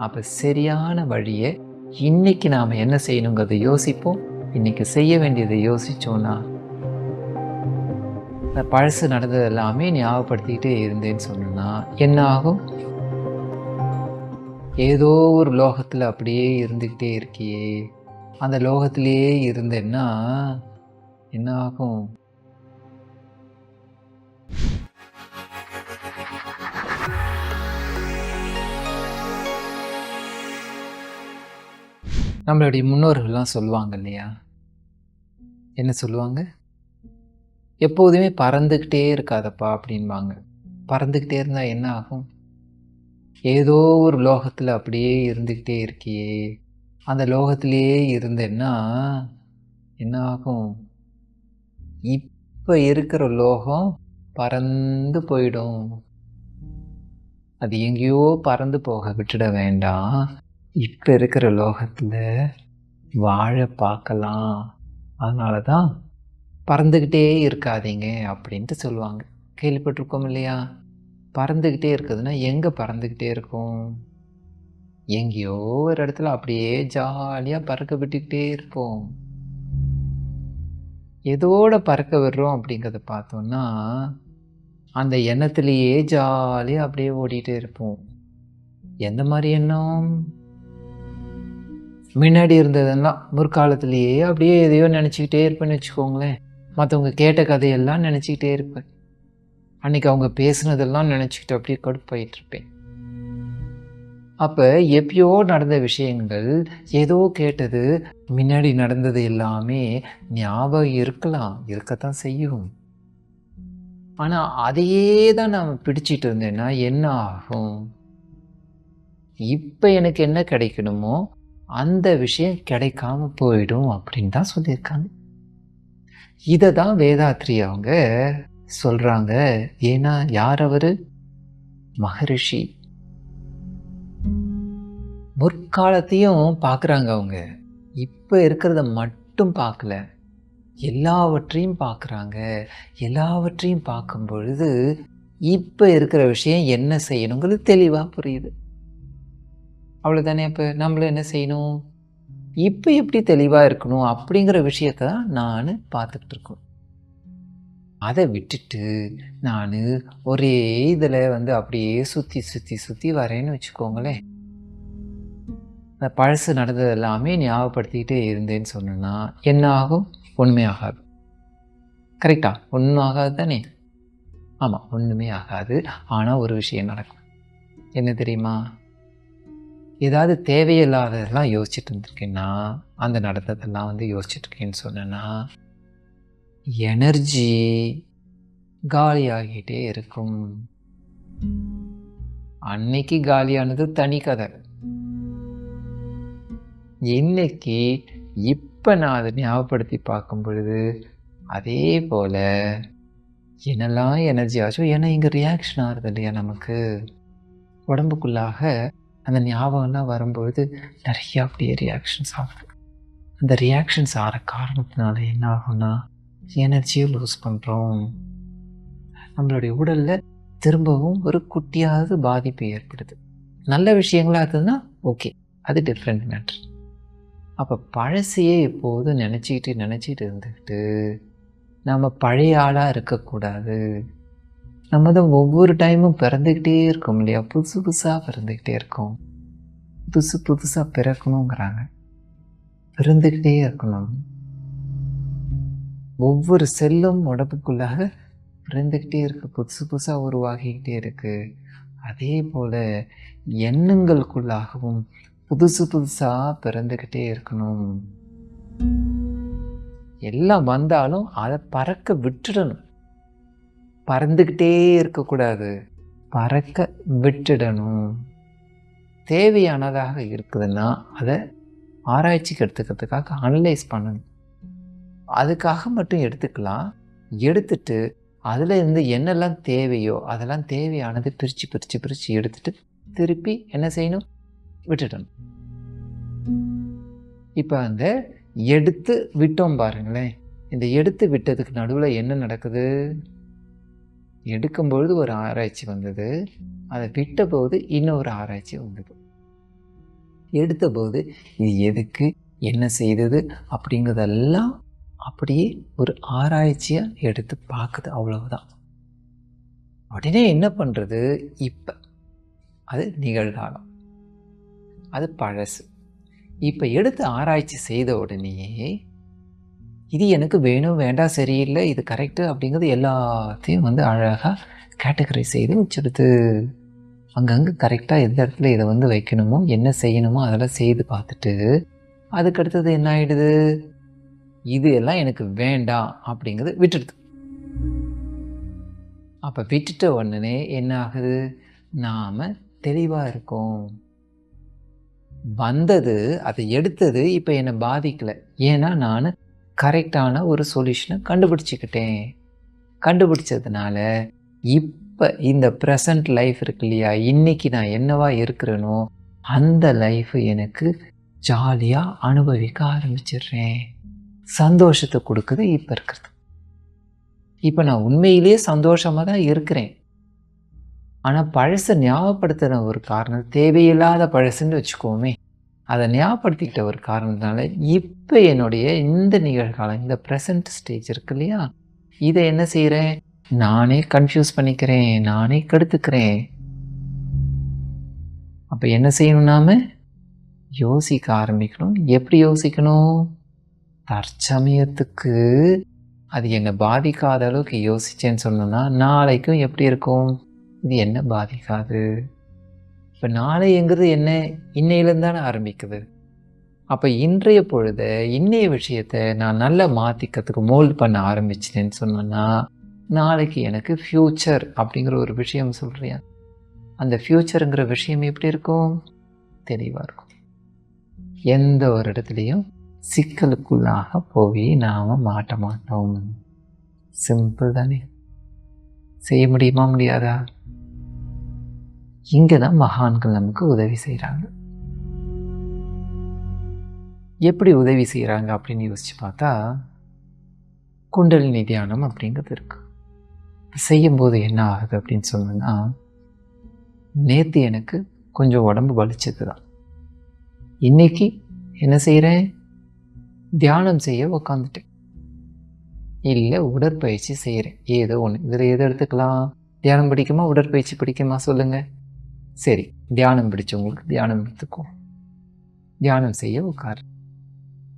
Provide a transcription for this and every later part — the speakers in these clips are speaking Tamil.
அப்போ சரியான வழியை இன்னைக்கு நாம் என்ன செய்யணுங்கிறத யோசிப்போம். இன்னைக்கு செய்ய வேண்டியதை யோசிச்சோன்னா இந்த பழசு நடந்தது எல்லாமே ஞாபகப்படுத்திக்கிட்டே இருந்தேன்னு சொன்னா என்ன ஆகும்? ஏதோ ஒரு லோகத்தில் அப்படியே இருந்துக்கிட்டே இருக்கியே. அந்த லோகத்திலேயே இருந்தேன்னா என்ன ஆகும்? நம்மளுடைய முன்னோர்கள்லாம் சொல்லுவாங்க இல்லையா? என்ன சொல்லுவாங்க? எப்போதுமே பறந்துக்கிட்டே இருக்காதப்பா அப்படின்பாங்க. பறந்துக்கிட்டே இருந்தால் என்ன ஆகும்? ஏதோ ஒரு லோகத்தில் அப்படியே இருந்துக்கிட்டே இருக்கியே. அந்த லோகத்திலேயே இருந்தேன்னா என்ன ஆகும்? இப்போ இருக்கிற லோகம் பறந்து போயிடும். அது எங்கேயோ பறந்து போக விட்டுட வேண்டாம். இப்போ இருக்கிற லோகத்தில் வாழ பார்க்கலாம் அதனால தான் பறந்துக்கிட்டே இருக்காதீங்க அப்படின்ட்டு சொல்லுவாங்க. கேள்விப்பட்டிருக்கோம் இல்லையா? பறந்துக்கிட்டே இருக்குதுன்னா எங்கே பறந்துக்கிட்டே இருக்கும்? எங்கேயோ ஒரு இடத்துல அப்படியே ஜாலியாக பறக்க விட்டுக்கிட்டே இருப்போம். எதோட பறக்க விடுறோம் அப்படிங்கிறத பார்த்தோன்னா அந்த எண்ணத்துலேயே ஜாலியாக அப்படியே ஓடிட்டே இருப்போம். எந்த மாதிரி எண்ணம்? முன்னாடி இருந்ததெல்லாம் முற்காலத்திலேயே அப்படியே எதையோ நினச்சிக்கிட்டே இருப்பேன்னு வச்சுக்கோங்களேன். மற்றவங்க கேட்ட கதையெல்லாம் நினச்சிக்கிட்டே இருப்பேன். அன்றைக்கி அவங்க பேசுனதெல்லாம் நினச்சிக்கிட்டு அப்படியே கடுப்பாயிட்டிருப்பேன் அப்போ எப்பயோ நடந்த விஷயங்கள் ஏதோ கேட்டது முன்னாடி நடந்தது எல்லாமே ஞாபகம் இருக்கலாம் இருக்கத்தான் செய்யும். ஆனால் அதையே தான் நாம் பிடிச்சிட்டு இருந்தேன்னா என்ன ஆகும்? இப்போ எனக்கு என்ன கிடைக்கணுமோ அந்த விஷயம் கிடைக்காம போயிடும் அப்படின்னு தான் சொல்லியிருக்காங்க. இதை தான் வேதாத்ரி அவங்க சொல்கிறாங்க ஏன்னா யார் அவர்? மகரிஷி. முற்காலத்தையும் பார்க்குறாங்க அவங்க. இப்போ இருக்கிறத மட்டும் பார்க்கல. எல்லாவற்றையும் பார்க்குறாங்க. எல்லாவற்றையும் பார்க்கும் பொழுது இப்போ இருக்கிற விஷயம் என்ன செய்யணுங்கிறது தெளிவாக புரியுது. அவ்வளோதானே அப்போ நம்மளும் என்ன செய்யணும்? இப்போ எப்படி தெளிவாக இருக்கணும் அப்படிங்கிற விஷயத்த தான் நான் பார்த்துக்கிட்டு இருக்கோம். அதை விட்டுட்டு நான் ஒரே இதில் வந்து அப்படியே சுற்றி சுற்றி சுற்றி வரேன்னு வச்சுக்கோங்களேன். இந்த பழசு நடந்தது எல்லாமே ஞாபகப்படுத்திக்கிட்டே இருந்தேன்னு சொன்னேன்னா என்ன ஆகும்? ஒன்றுமே ஆகாது. கரெக்டா ஒன்றும் ஆகாது தானே? ஆமாம் ஒன்றுமே ஆகாது. ஆனால் ஒரு விஷயம் நடக்கும். என்ன தெரியுமா? ஏதாவது தேவையில்லாததெல்லாம் யோசிச்சுட்டு இருந்திருக்கேன்னா அந்த நடந்ததெல்லாம் வந்து யோசிச்சுட்ருக்கேன்னு சொன்னேன்னா எனர்ஜி காலியாகிட்டே இருக்கும். அன்னைக்கு காலியானது தனி கதை. இன்னைக்கு இப்போ நான் அதை ஞாபகப்படுத்தி பார்க்கும் பொழுது அதே போல் என்னெல்லாம் எனர்ஜி ஆச்சோ ஏன்னா இங்கே ரியாக்ஷன் ஆகுது இல்லையா நமக்கு? உடம்புக்குள்ளாக அந்த ஞாபகம்லாம் வரும்பொழுது நிறையா அப்படியே ரியாக்ஷன்ஸ் ஆகுது அந்த ரியாக்ஷன்ஸ் ஆகிற காரணத்தினால என்ன ஆகும்னா எனர்ஜியை லூஸ் பண்ணுறோம் நம்மளுடைய உடலில் திரும்பவும் ஒரு குட்டியாவது பாதிப்பு ஏற்படுது. நல்ல விஷயங்களாக இருந்ததுன்னா ஓகே அது டிஃப்ரெண்ட் மேட்ரு அப்போ பழசையே எப்போதும் நினச்சிக்கிட்டு நினச்சிட்டு இருந்துக்கிட்டு நம்ம பழைய ஆளாக இருக்கக்கூடாது. நம்ம தான் ஒவ்வொரு டைமும் பிறந்துக்கிட்டே இருக்கோம் இல்லையா? புதுசு புதுசாக பிறந்துக்கிட்டே இருக்கோம். புதுசு புதுசாக பிறக்கணுங்கிறாங்க. பிறந்துக்கிட்டே இருக்கணும். ஒவ்வொரு செல்லும் உடம்புக்குள்ளாக பிறந்துக்கிட்டே இருக்கு. புதுசு புதுசாக உருவாகிக்கிட்டே இருக்கு. அதே போல் எண்ணங்களுக்குள்ளாகவும் புதுசு புதுசாக பிறந்துக்கிட்டே இருக்கணும். எல்லாம் வந்தாலும் அதை பறக்க விட்டுடணும். பறந்துக்கிட்டே இருக்கக்கூடாது. பறக்க விட்டுடணும். தேவையானதாக இருக்குதுன்னா அதை ஆராய்ச்சிக்கு எடுத்துக்கிறதுக்காக அனலைஸ் பண்ணணும். அதுக்காக மட்டும் எடுத்துக்கலாம். எடுத்துட்டு அதில் இருந்து என்னெல்லாம் தேவையோ அதெல்லாம் தேவையானது பிரித்து பிரித்து பிரித்து எடுத்துட்டு திருப்பி என்ன செய்யணும்? விட்டுடணும். இப்போ அந்த எடுத்து விட்டோம் பாருங்களேன். இந்த எடுத்து விட்டதுக்கு நடுவில் என்ன நடக்குது? எடுக்கும்பொழுது ஒரு ஆராய்ச்சி வந்தது. அதை விட்ட போது இன்னொரு ஆராய்ச்சி வந்தது. எடுத்தபோது இது எதுக்கு என்ன செய்தது அப்படிங்கிறதெல்லாம் அப்படியே ஒரு ஆராய்ச்சியாக எடுத்து பார்க்குது அவ்வளவுதான். உடனே என்ன பண்ணுறது இப்போ. அது நிகழ்காலம். அது பழசு. இப்போ எடுத்து ஆராய்ச்சி செய்த உடனேயே இது எனக்கு வேணும் வேண்டாம் சரியில்லை இது கரெக்டு அப்படிங்கிறது எல்லாத்தையும் வந்து அழகாக கேட்டகரி செய்து வச்சுடுத்து அங்கங்கே கரெக்டாக எந்த இடத்துல இதை வந்து வைக்கணுமோ என்ன செய்யணுமோ அதெல்லாம் செய்து பார்த்துட்டு அதுக்கடுத்தது என்ன ஆகிடுது இது எல்லாம் எனக்கு வேண்டாம் அப்படிங்கிறது விட்டுடுது. அப்போ விட்டுட்ட உடனே என்ன ஆகுது? நாம் தெளிவாக இருக்கோம். வந்தது அதை எடுத்தது இப்போ என்னை பாதிக்கலை. ஏன்னா நான் கரெக்டான ஒரு சொல்யூஷனை கண்டுபிடிச்சிக்கிட்டேன். கண்டுபிடிச்சதுனால இப்போ இந்த ப்ரெசண்ட் லைஃப் இருக்கு இல்லையா? இன்னைக்கு நான் என்னவா இருக்கிறேனோ அந்த லைஃப் எனக்கு ஜாலியாக அனுபவிக்க ஆரம்பிச்சிடுறேன். சந்தோஷத்தை கொடுக்குது இப்போ இருக்கிறது. இப்போ நான் உண்மையிலேயே சந்தோஷமாக தான் இருக்கிறேன். ஆனால் பழசை ஞாபகப்படுத்துகிற ஒரு காரணம் தேவையில்லாத பழசுன்னு வச்சுக்கோமே. அதை ஞாபகப்படுத்திக்கிட்ட ஒரு காரணத்தினால இப்போ என்னுடைய இந்த நிகழ்காலம் இந்த ப்ரெசன்ட் ஸ்டேஜ் இருக்கு இல்லையா? இதை என்ன செய்கிறேன் நானே கன்ஃபியூஸ் பண்ணிக்கிறேன் நானே கெடுத்துக்கிறேன். அப்போ என்ன செய்யணும் யோசிக்க ஆரம்பிக்கணும். எப்படி யோசிக்கணும்? தற்சமயத்துக்கு. அது என்னை பாதிக்காத அளவுக்கு யோசிச்சேன்னு சொன்னோன்னா நாளைக்கும் எப்படி இருக்கும்? இது என்ன பாதிக்காது? இப்போ நாளைங்கிறது என்ன? இன்னையிலேருந்து தானே ஆரம்பிக்குது. அப்போ இன்றைய பொழுத இன்னைய விஷயத்தை நான் நல்லா மாற்றிக்கிறதுக்கு மோல்ட் பண்ண ஆரம்பிச்சிட்டேன்னு சொன்னேன்னா நாளைக்கு எனக்கு ஃப்யூச்சர் அப்படிங்கிற ஒரு விஷயம் சொல்கிறேன் அந்த ஃப்யூச்சருங்கிற விஷயம் எப்படி இருக்கும்? தெளிவாக இருக்கும். எந்த ஒரு இடத்துலையும் சிக்கலுக்குள்ளாக போய் நாம் மாட்ட மாட்டோம். சிம்பிள் தானே. செய்ய முடியுமா முடியாதா? இங்கே தான் மகான்கள் நமக்கு உதவி செய்கிறாங்க எப்படி உதவி செய்கிறாங்க அப்படின்னு யோசிச்சு பார்த்தா குண்டலினி தியானம் அப்படிங்கிறது இருக்குது செய்யும்போது என்ன ஆகுது அப்படின்னு சொன்னோன்னா நேற்று எனக்கு கொஞ்சம் உடம்பு வலிச்சது தான் இன்றைக்கி என்ன செய்கிறேன் தியானம் செய்ய உக்காந்துட்டேன். இல்லை உடற்பயிற்சி செய்கிறேன் ஏதோ ஒன்று இதில் எதை எடுத்துக்கலாம்? தியானம் பிடிக்குமா? உடற்பயிற்சி பிடிக்குமா? சொல்லுங்கள் சரி தியானம் பிடிச்சவங்களுக்கு தியானம் எடுத்துக்கோ. தியானம் செய்ய உட்காரு.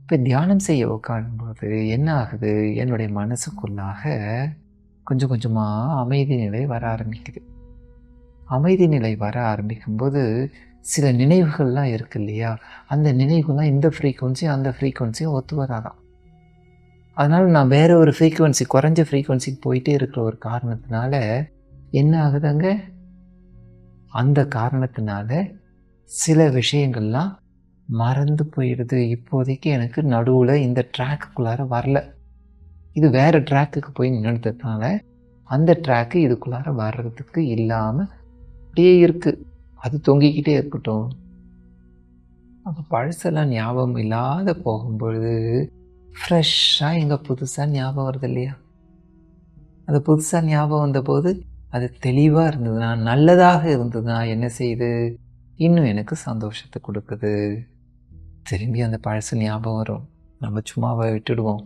இப்போ தியானம் செய்ய உட்காரும்போது என்ன ஆகுது? என்னுடைய மனசுக்குள்ளாக கொஞ்சம் கொஞ்சமாக அமைதி நிலை வர ஆரம்பிக்குது. அமைதி நிலை வர ஆரம்பிக்கும்போது சில நினைவுகள்லாம் இருக்கு இல்லையா? அந்த நினைவுகள்லாம் இந்த ஃப்ரீக்குவன்சியும் அந்த ஃப்ரீக்குவன்சியும் ஒத்து வராதான் அதனால் நான் வேற ஒரு ஃப்ரீக்குவன்சி குறைஞ்ச ஃப்ரீக்குவன்சிக்கு போயிட்டே இருக்கிற ஒரு காரணத்தினால என்ன ஆகுதுங்க அந்த காரணத்தினால சில விஷயங்கள்லாம் மறந்து போயிடுது. இப்போதைக்கு எனக்கு நடுவில் இந்த ட்ராக்குக்குள்ளார வரல. இது வேறு ட்ராக்குக்கு போய் நின்றுறதுனால அந்த ட்ராக்கு இதுக்குள்ளார வர்றதுக்கு இல்லாமல் அப்படியே இருக்குது அது தொங்கிக்கிட்டே இருக்கட்டும். அப்போ பழசெல்லாம் ஞாபகம் இல்லாத போகும்பொழுது ஃப்ரெஷ்ஷாக எங்கே புதுசாக ஞாபகம் வருது இல்லையா? அது புதுசாக ஞாபகம் வந்தபோது அது தெளிவாக இருந்ததுன்னா நல்லதாக இருந்ததுன்னா என்ன செய்யுது இன்னும் எனக்கு சந்தோஷத்தை கொடுக்குது. திரும்பி அந்த பழசு ஞாபகம் வரும். நம்ம சும்மாவை விட்டுடுவோம்.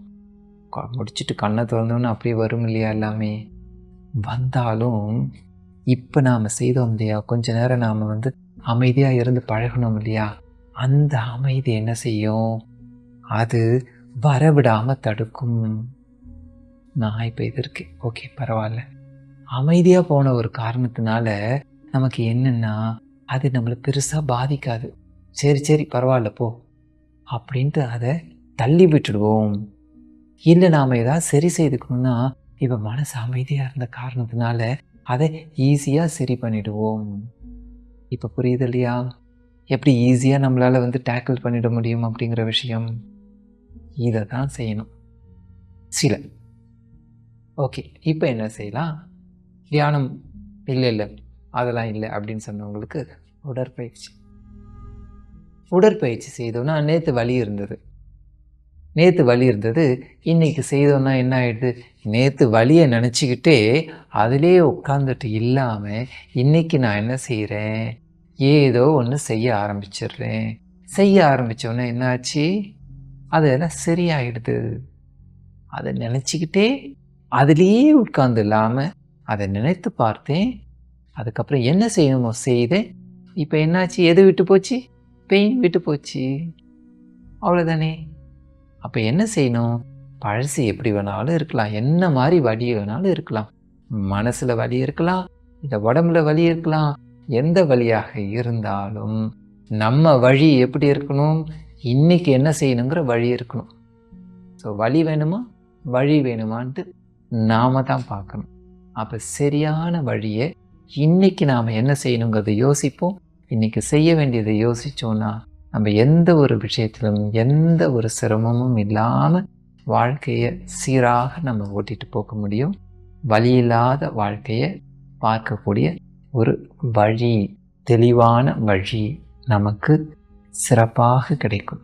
முடிச்சுட்டு கண்ணை திறந்தோன்னு அப்படியே வரும் இல்லையா எல்லாமே? வந்தாலும் இப்போ நாம் செய்தோம் இல்லையா? கொஞ்ச நேரம் நாம் வந்து அமைதியாக இருந்து பழகணும் இல்லையா? அந்த அமைதி என்ன செய்யும்? அது வரவிடாமல் தடுக்கும். நான் இப்போ இது இருக்கேன் ஓகே பரவாயில்ல. அமைதியாக போன ஒரு காரணத்தினால நமக்கு என்னென்னா அது நம்மளை பெருசாக பாதிக்காது. சரி சரி பரவாயில்ல போ. அப்படின்ட்டு அதை தள்ளி விட்டுடுவோம். இல்லை நாம் ஏதாவது சரி செய்துக்கணும்னா இப்போ மனசு அமைதியாக இருந்த காரணத்தினால அதை ஈஸியாக சரி பண்ணிடுவோம். இப்போ புரியுது இல்லையா? எப்படி ஈஸியாக நம்மளால் வந்து டேக்கிள் பண்ணிட முடியும் அப்படிங்கிற விஷயம். இதை தான் செய்யணும். சில. ஓகே இப்போ என்ன செய்யலாம்? தியானம் இல்லை இல்லை அதெல்லாம் இல்லை அப்படின்னு சொன்னவங்களுக்கு உடற்பயிற்சி. உடற்பயிற்சி செய்தோன்னா நேற்று வலி இருந்தது. நேற்று வலி இருந்தது இன்றைக்கி செய்தோன்னா என்ன ஆகிடுது நேற்று வலியை நினச்சிக்கிட்டே அதிலே உட்காந்துட்டு இல்லாமல் இன்றைக்கி நான் என்ன செய்கிறேன் ஏதோ ஒன்று செய்ய ஆரம்பிச்சிடுறேன். செய்ய ஆரம்பித்தோன்னே என்னாச்சு அதெல்லாம் சரியாயிடுது. அதை நினச்சிக்கிட்டே அதுலேயே உட்காந்து இல்லாமல் அதை நினைத்து பார்த்தேன். அதுக்கப்புறம் என்ன செய்யணுமோ செய்து இப்போ என்னாச்சு? எது விட்டு போச்சு? பெயின் விட்டு போச்சு. அவ்வளோதானே அப்போ என்ன செய்யணும்? பழசு எப்படி வேணாலும் இருக்கலாம். என்ன மாதிரி வழி வேணாலும் இருக்கலாம். மனசில் வலி இருக்கலாம். இந்த உடம்புல வலி இருக்கலாம். எந்த வழியாக இருந்தாலும் நம்ம வழி எப்படி இருக்கணும்? இன்றைக்கி என்ன செய்யணுங்கிற வழி இருக்கணும். ஸோ வழி வேணுமா? வழி வேணுமான்ட்டு நாம தான் பார்க்கணும். அப்போ சரியான வழியை இன்னைக்கு நாம் என்ன செய்யணுங்கிறத யோசிப்போம். இன்னைக்கு செய்ய வேண்டியதை யோசித்தோன்னா நம்ம எந்த ஒரு விஷயத்திலும் எந்த ஒரு சிரமமும் இல்லாமல் வாழ்க்கையை சீராக நம்ம ஓட்டிகிட்டு போக முடியும். வழி இல்லாத வாழ்க்கையை பார்க்கக்கூடிய ஒரு வழி தெளிவான வழி நமக்கு சிறப்பாக கிடைக்கும்.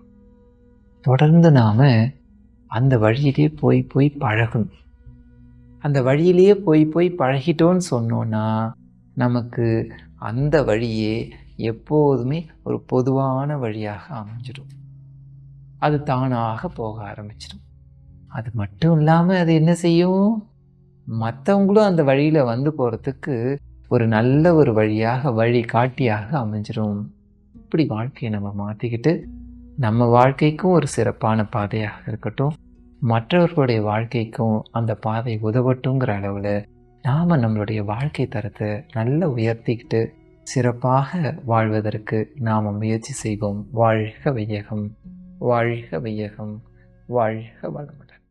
தொடர்ந்து நாம் அந்த வழியிலே போய் போய் பழகணும். அந்த வழியிலேயே போய் போய் பழகிட்டோன்னு சொன்னோன்னா நமக்கு அந்த வழியே எப்போதுமே ஒரு பொதுவான வழியாக அமைஞ்சிடும். அது தானாக போக ஆரம்பிச்சிடும். அது மட்டும் இல்லாமல் அது என்ன செய்யும்? மற்றவங்களும் அந்த வழியில் வந்து போகிறதுக்கு ஒரு நல்ல ஒரு வழியாக வழி காட்டியாக அமைஞ்சிரும் இப்படி வாழ்க்கையை நம்ம மாற்றிக்கிட்டு நம்ம வாழ்க்கைக்கும் ஒரு சிறப்பான பாதையாக இருக்கட்டும். மற்றவர்களுடைய வாழ்க்கைக்கும் அந்த பாதை உதவட்டுங்கிற அளவில் நாம் நம்மளுடைய வாழ்க்கை தரத்தை நல்லா உயர்த்திக்கிட்டு சிறப்பாக வாழ்வதற்கு நாம் முயற்சி செய்வோம். வாழ்க வையகம். வாழ்க வையகம். வாழ்க வளமுடன்.